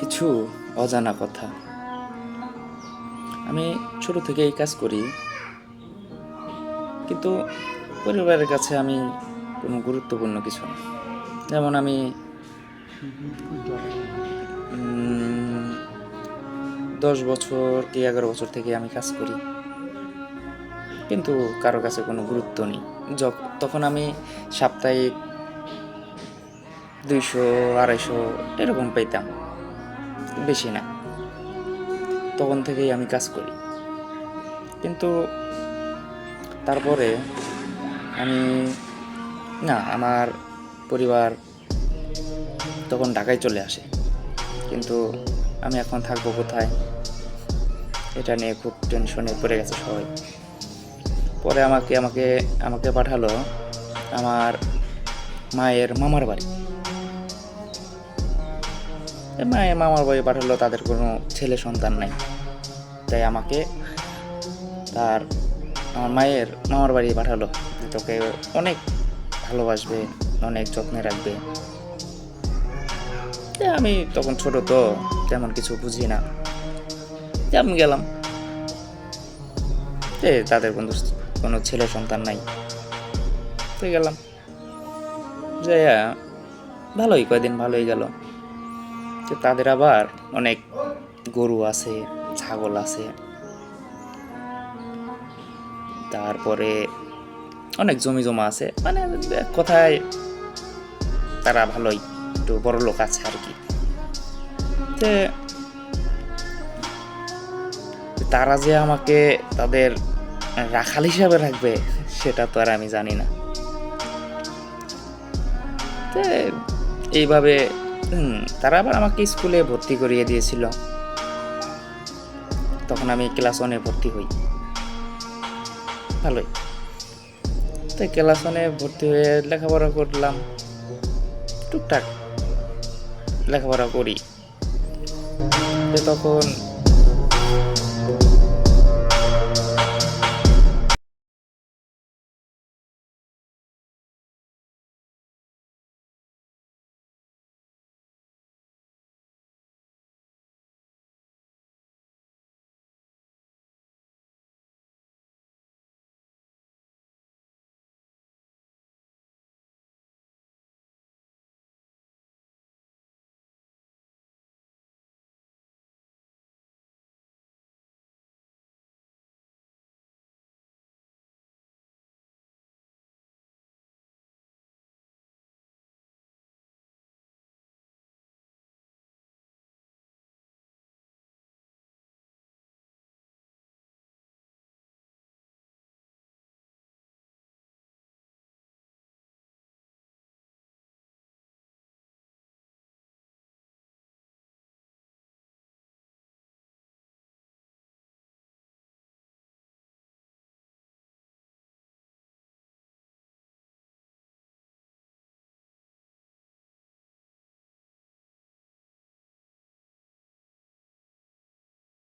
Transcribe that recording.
কিছু অজানা কথা। আমি ছোট থেকে এই কাজ করি। কিন্তু পরিবারের কাছে আমি কোনো গুরুত্বপূর্ণ কিছু না। যেমন আমি দশ বছর কি এগারো বছর থেকে আমি কাজ করি। কিন্তু কারও কাছে কোনো গুরুত্ব নেই। তখন আমি সাপ্তাহিক দুইশো, আড়াইশো এরকম পেতাম বেশি না। তখন থেকেই আমি কাজ করি। কিন্তু তারপরে আমি, না, আমার পরিবার তখন ঢাকায় চলে আসে। কিন্তু আমি এখন থাকব কোথায়? এটা নিয়ে খুব টেনশনে পড়ে গেছে সবাই। পরে আমাকে আমাকে আমাকে পাঠালো আমার মায়ের মামার বাড়ি। মামার বাড়ি পাঠালো, তাদের কোনো ছেলে সন্তান নাই। তাই আমাকে তার আমার মায়ের, মামার বাড়ি পাঠালো। তোকে অনেক ভালোবাসবে, অনেক যত্নে রাখবে। আমি তখন ছোট তো, তেমন কিছু বুঝি না। আমি গেলাম। যে তাদের কোনো কোনো ছেলে সন্তান নাই। তো গেলাম। যে ভালোই, কয়দিন ভালোই গেল। তো তাদের আবার অনেক গরু আছে, ছাগল আছে। তারপরে অনেক জমি জমা আছে। মানে কোথায় তারা ভালোই একটু বড় লোক আছে আর কি। তারা যে আমাকে তাদের রাখাল হিসাবে রাখবে, সেটা তো আর আমি জানি না। এইভাবে তারা আবার আমাকে স্কুলে ভর্তি করিয়ে দিয়েছিল। তখন আমি ক্লাস ওয়ানে ভর্তি হই। ভালোই। তো ক্লাস ওয়ানে ভর্তি হয়ে লেখাপড়া করলাম। টুকটাক লেখাপড়া করি। তখন